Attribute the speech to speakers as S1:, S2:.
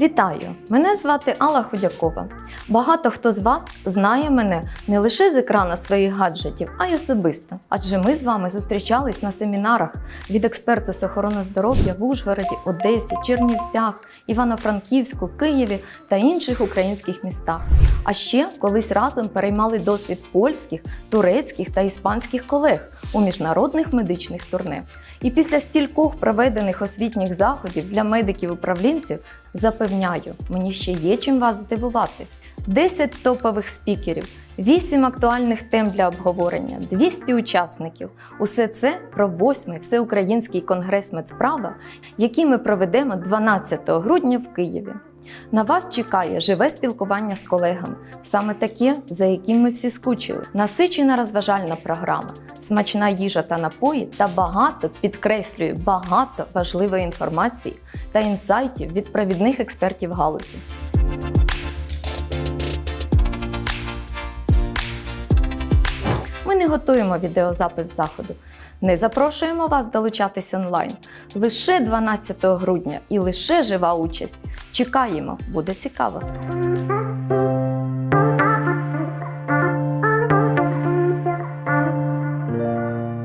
S1: Вітаю! Мене звати Алла Худякова. Багато хто з вас знає мене не лише з екрана своїх гаджетів, а й особисто. Адже ми з вами зустрічались на семінарах від експерту з охорони здоров'я в Ужгороді, Одесі, Чернівцях, Івано-Франківську, Києві та інших українських містах. А ще колись разом переймали досвід польських, турецьких та іспанських колег у міжнародних медичних турне. І після стількох проведених освітніх заходів для медиків-управлінців запевняю, мені ще є чим вас здивувати. 10 топових спікерів, 8 актуальних тем для обговорення, 200 учасників. Усе це про 8-й всеукраїнський конгрес медсправа, який ми проведемо 12 грудня в Києві. На вас чекає живе спілкування з колегами, саме таке, за яким ми всі скучили. Насичена розважальна програма, смачна їжа та напої та багато, підкреслюю, багато важливої інформації та інсайтів від провідних експертів галузі. Ми не готуємо відеозапис заходу. Не запрошуємо вас долучатись онлайн. Лише 12 грудня і лише жива участь. Чекаємо, буде цікаво.